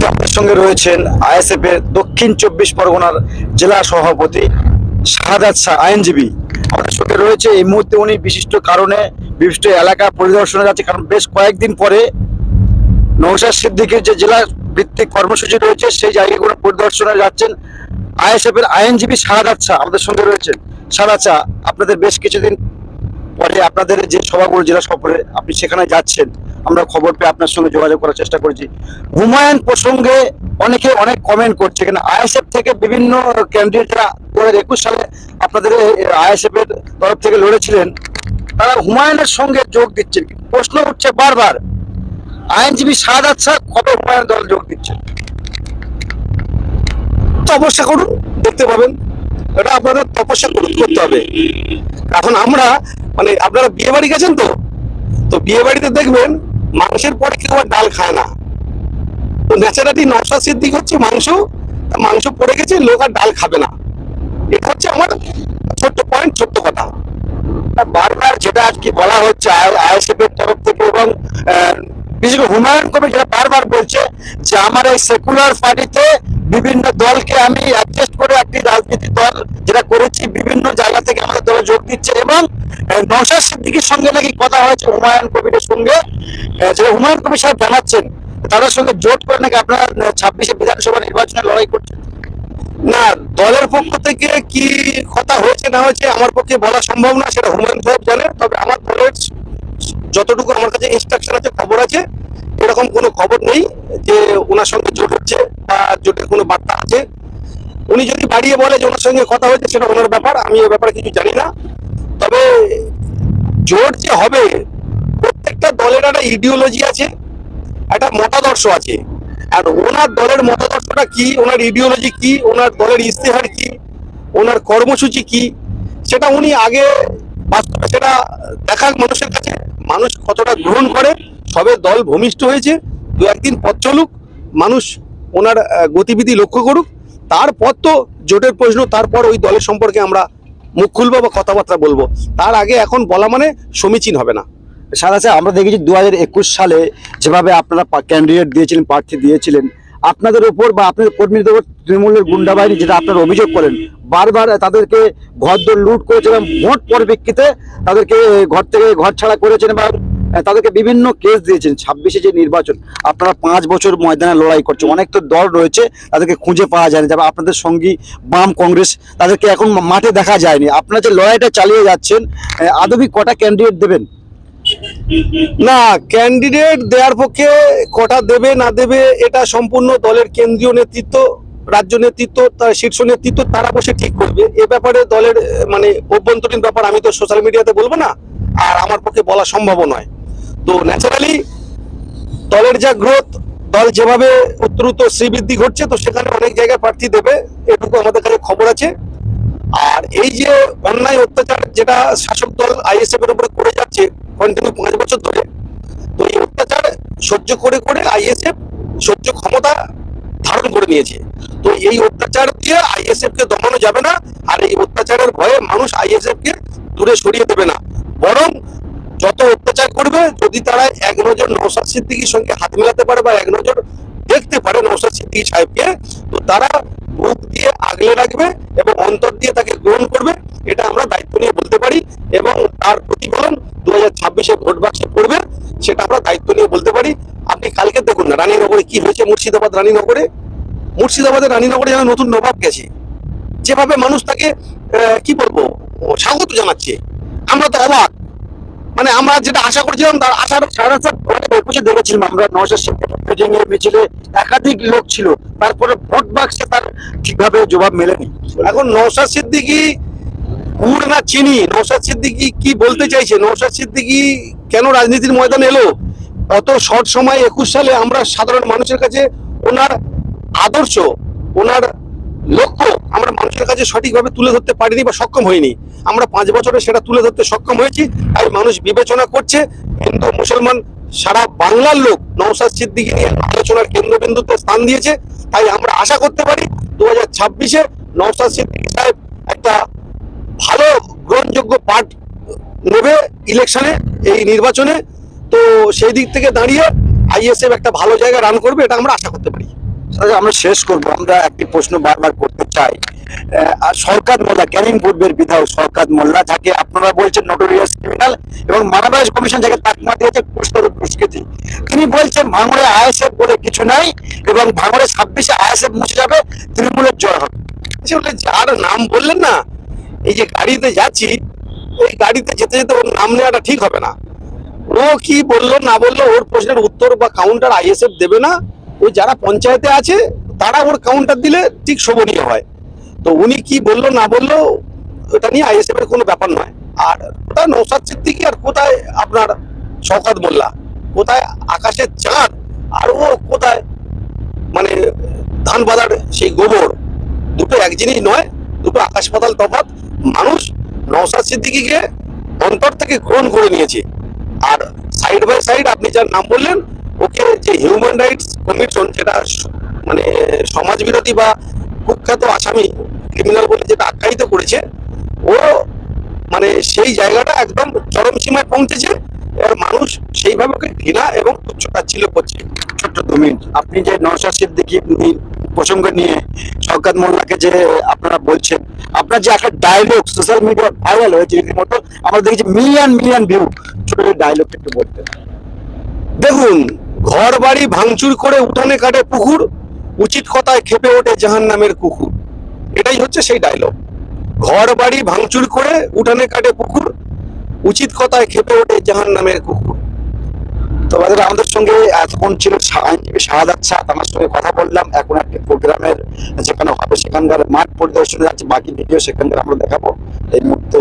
আমাদের সঙ্গে রয়েছেন আইএসএফ এর দক্ষিণ চব্বিশ পরগনার জেলা সভাপতি শাহাদাত শাহ, আইনজীবী। আমাদের সঙ্গে রয়েছে এই মুহূর্তে উনি বিশিষ্ট কারণে বিশিষ্ট এলাকা পরিদর্শনে যাচ্ছে কারণ বেশ কয়েকদিন পরে নৌশাদ সিদ্দিকের যে জেলা ভিত্তিক কর্মসূচি রয়েছে, সেই জায়গাগুলো পরিদর্শনে যাচ্ছেন আইএসএফ এর আইনজীবী শাহাদাত শাহ আমাদের সঙ্গে রয়েছেন। শাহাদাত শাহ, আপনাদের বেশ কিছুদিন পরে আপনাদের যে সভাগুলো জেলা সফরে আপনি সেখানে যাচ্ছেন। আমরা খবর পেয়ে আপনার সঙ্গে যোগাযোগ করার চেষ্টা করেছি। হুমায়ুন প্রসঙ্গে অনেকে অনেক কমেন্ট করছে, এখানে আইএসএফ থেকে বিভিন্ন ক্যান্ডিডেটরা দু হাজার একুশ সালে আপনাদের আইএসএফ এর তরফ থেকে লড়েছিলেন, তারা হুমায়ুনের সঙ্গে যোগ দিচ্ছেন। প্রশ্ন উঠছে বারবার, আইনজীবী সাদাত শাহ কবে হুমায়ুন দল যোগ দিচ্ছেন? তপস্যা করুন, দেখতে পাবেন। এটা আপনাদের তপস্যা করুন, করতে হবে। এখন আমরা মানে আপনারা বিয়ে বাড়ি গেছেন তো? তো বিয়ে বাড়িতে দেখবেন মাংসের পরে কেউ আর ডাল খায় না। তো ন্যাচারালি নশা সিদ্দিক হচ্ছে মাংস মাংস পড়ে গেছে, লোক আর ডাল খাবে না। এটা হচ্ছে আমার ছোট্ট পয়েন্ট ছোট্ট কথা। বারবার যেটা আজকে বলা হচ্ছে আইএসএফ এর তরফ থেকে এবং বিশেষ হুমায়ুন কবির যেটা বারবার বলছে যে, আমার এই সেকুলার পার্টিতে বিভিন্ন দলকে আমি অ্যাডজাস্ট করে একটি রাজনীতি দল যেটা করেছি, বিভিন্ন জায়গা থেকে আমাদের দলে যোগ দিচ্ছে এবং নওশাদ সিদ্দিকীর সঙ্গে নাকি কথা হয়েছে হুমায়ুন কবিরের সঙ্গে। যেটা হুমায়ুন কবির সাহেব জানাচ্ছেন, তাদের সঙ্গে জোট করে নাকি আপনারা ছাব্বিশে বিধানসভা নির্বাচনে লড়াই করছেন? না, দলের পক্ষ থেকে কি কথা হয়েছে, না হয়েছে, আমার পক্ষে বলা সম্ভব না, সেটা হুমায়ুন সাহেব জানে তবে আমার দলের যতটুকু আমার কাছে ইনস্ট্রাকশন আছে, খবর আছে, এরকম কোনো খবর নেই যে ওনার সঙ্গে জোট হচ্ছে বা জোটের কোনো বার্তা আছে। উনি যদি বাড়িয়ে বলে যে ওনার সঙ্গে কথা হয়েছে, সেটা ওনার ব্যাপার, আমি এ ব্যাপারে কিছু জানি না। তবে জোট যে হবে, প্রত্যেকটা দলের একটা ইডিওলজি আছে, একটা মতাদর্শ আছে। আর ওনার দলের মতাদর্শটা কি, ওনার ইডিওলজি কি, ওনার দলের ইস্তেহার কি, ওনার কর্মসূচি কি, সেটা উনি আগে বাস্তবে সেটা দেখাক মানুষের কাছে। মানুষ কতটা গ্রহণ করে, সবে দল ভূমিষ্ঠ হয়েছে, দু একদিন পথ চলুক, মানুষ ওনার গতিবিধি লক্ষ্য করুক তারপর তো জোটের প্রশ্ন, তারপর ওই দলের সম্পর্কে আমরা মুখ খুলবো বা কথাবার্তা বলব। তার আগে এখন বলা মানে সমীচীন হবে না। সাদা স্যার আমরা দেখেছি দু হাজার একুশ সালে যেভাবে আপনারা ক্যান্ডিডেট দিয়েছিলেন, প্রার্থী দিয়েছিলেন, আপনাদের উপর বা আপনাদের কর্মীদের উপর তৃণমূলের গুন্ডা বাহিনী যেটা আপনারা অভিযোগ করেন, বারবার তাদেরকে ঘরদোর লুট করেছেন এবং ভোট পরিপ্রেক্ষিতে তাদেরকে ঘর থেকে ঘর ছাড়া করেছেন এবং তাদেরকে বিভিন্ন কেস দিয়েছেন। ছাব্বিশে যে নির্বাচন, আপনারা পাঁচ বছর ময়দানে লড়াই করছেন। অনেক তো দল রয়েছে, তাদেরকে খুঁজে পাওয়া যায়নি। যেমন আপনাদের সঙ্গী, বাম কংগ্রেস, তাদেরকে এখন মাঠে দেখা যায়নি। আপনারা যে লড়াইটা চালিয়ে যাচ্ছেন আদবি কটা ক্যান্ডিডেট দেবেন? না ক্যান্ডিডেট দেওয়ার পক্ষে কটা দেবে, না দেবে, এটা সম্পূর্ণ দলের কেন্দ্রীয় নেতৃত্ব, রাজ্য নেতৃত্ব তার শীর্ষ নেতৃত্ব, তারা বসে ঠিক করবে। এ ব্যাপারে দলের মানে অভ্যন্তরীণ ব্যাপার আমি তো সোশ্যাল মিডিয়াতে বলব না, আর আমার পক্ষে বলা সম্ভব নয়। তো ন্যাচারালি দলের যা গ্রোথ দল যেভাবে উত্তরোত্তর শ্রীবৃদ্ধি ঘটছে, তো সেখানে অনেক জায়গায় প্রার্থী দেবে, এটুকু আমাদের কাছে খবর আছে। আর এই যে অন্যায় অত্যাচার যেটা শাসক দল আইএসএফ এর উপরে করে যাচ্ছে কন্টিনিউ পাঁচ বছর ধরে, তো এই অত্যাচার সহ্য করে করে আইএসএফ সহ্য ক্ষমতা ধারণ করে নিয়েছে। তো এই অত্যাচার দিয়ে আইএসএফ কে দমানো যাবে না, আর এই অত্যাচারের ভয়ে মানুষ আইএসএফ কে দূরে সরিয়ে দেবে না। বরং করবে যদি তারা এক নজর নৌসাদ সিদ্দিকির সঙ্গে হাত মেলাতে পারে বা এক নজর দেখতে পারে নৌসাদ সিদ্দিকি সাহেবকে, তো তারা বুক দিয়ে আগলে রাখবে এবং অন্তর দিয়ে তাকে গ্রহণ করবে, এটা আমরা দায়িত্ব নিয়ে বলতে পারি এবং তার প্রতিফলন দু হাজার ছাব্বিশে ভোট বাক্সে পড়বে, সেটা আমরা দায়িত্ব নিয়ে বলতে পারি। আপনি কালকে দেখুন না, রানীনগরে কি হয়েছে মুর্শিদাবাদ, রানীনগরে? মুর্শিদাবাদের রানীনগরে যেন নতুন নবাব গেছে। যেভাবে মানুষ তাকে কি বলব, স্বাগত জানাচ্ছে। আমরা তো অবাক। মানে আমরা যেটা আশা করছিলাম, তার আশার স্যার অনেক দেখেছিলাম আমরা। নশো মিটিং এর মিছিলে একাধিক লোক ছিল। তারপরে ভোট বাক্সে তার ঠিকভাবে জবাব মেলেনি। এখন নৌসাদ সিদ্দিকি গুড় না চিনি? নৌসাদ সিদ্দিকি কি বলতে চাইছে? নৌসাদ সিদ্দিকি কেন রাজনীতির ময়দানে এলো? অত শর্ট সময় একুশ সালে আমরা সাধারণ মানুষের কাছে ওনার আদর্শ, ওনার লক্ষ্য আমরা মানুষের কাছে সঠিকভাবে তুলে ধরতে পারিনি বা সক্ষম হইনি। আমরা পাঁচ বছরে সেটা তুলে ধরতে সক্ষম হয়েছি তাই মানুষ বিবেচনা করছে, হিন্দু, মুসলমান, সারা বাংলার লোক নৌসাদ সিদ্দিকি নিয়ে আলোচনার কেন্দ্রবিন্দুতে স্থান দিয়েছে। তাই আমরা আশা করতে পারি দু হাজার ছাব্বিশে নৌসাদ সিদ্দিকি সাহেব একটা ভালো গ্রহণযোগ্য পার্ট নেবে ইলেকশনে, এই নির্বাচনে। তো সেই দিক থেকে দাঁড়িয়ে আইএসএফ একটা ভালো জায়গা রান করবে, এটা আমরা আশা করতে পারি। আমরা শেষ করব। আমরা একটি প্রশ্ন বারবার করতে চাই। আর সরকার মোল্লা, ক্যানিং পূর্বের বিধায়ক সরকার মোল্লা, যাকে আপনারা বলছেন নোটোরিয়াস ক্রিমিনাল এবং মানবাধিকার কমিশন যাকে তাকমা দিয়েছে পুস্তক দুষ্কৃতি। তিনি বলছেন, ভাঙড়ে আইএসএফ বলে কিছু নাই এবং ভাঙড়ে ছাব্বিশে আইএসএফ মুছে যাবে, তৃণমূলের জয় হবে। আসলে যার নাম বললেন না, এই যে গাড়িতে যাচ্ছি, এই গাড়িতে যেতে যেতে ওর নাম নেওয়াটা ঠিক হবে না। ও কি বলল, না বলল, ওর প্রশ্নের উত্তর বা কাউন্টার আইএসএফ দেবে না ওই যারা পঞ্চায়েতে আছে, তারা ওর কাউন্টার দিলে ঠিক শোভনীয় হয়। তো উনি কি বলল, না বলল, ওটা নিয়ে আইএসএফ এর কোনো ব্যাপার নয়। আর কোথায় নৌসাদ সিদ্দিকি আর কোথায় আপনার শওকাত মোল্লা? কোথায় আকাশের চাঁদ? আর ও কোথায় মানে ধান বাজার সেই গোবর? দুটো এক জিনিস নয়, দুটো আকাশ পাতাল তফাৎ। মানুষ নওসাদ সিদ্দিকিকে অন্তর থেকে গ্রহণ করে নিয়েছে। আর সাইড বাই সাইড আপনি যার নাম বললেন ওকে যে হিউম্যান রাইটস কমিশন যেটা মানে সমাজ বিরোধী বা কুখ্যাত আসামি ক্রিমিনাল বলে যেটা আখ্যায়িত করেছে ও মানে সেই জায়গাটা একদম চরম সীমায় পৌঁছেছে। এবার মানুষ সেইভাবে ওকে ঘৃণা এবং তুচ্ছ তাচ্ছিল্য করছে। ছোট্ট দু মিনিট। আপনি যে নওশাদ সিদ্দিকী প্রসঙ্গ নিয়ে শওকাত মোল্লাকে যে আপনারা বলছেন আপনার যে একটা ডায়লগ সোশ্যাল মিডিয়া ভাইরাল হয়েছে রীতিমতো আমরা দেখেছি মিলিয়ন মিলিয়ন ভিউ ছোট ডায়লগ একটু বলতে দেখুন ঘর বাড়ি ভাঙচুর করে উঠানে কাটে পুকুর, উচিত কথায় খেপে ওঠে জাহান নামের কুকুর। এটাই হচ্ছে সেই ডায়লগ ঘর বাড়ি ভাঙচুর করে উঠানে কাটে পুকুর, উচিত কথায় খেপে ওঠে জাহান নামের কুকুর। তো আমাদের আমাদের সঙ্গে এতক্ষণ ছিল আইনজীবী শাহাদাত শাহ আমার সঙ্গে কথা বললাম। এখন একটি প্রোগ্রামের যেখানে হবে সেখানকার মাঠ পরিদর্শনে যাচ্ছে বাকি ভিডিও সেখানকার আমরা দেখাবো। এই মুহূর্তে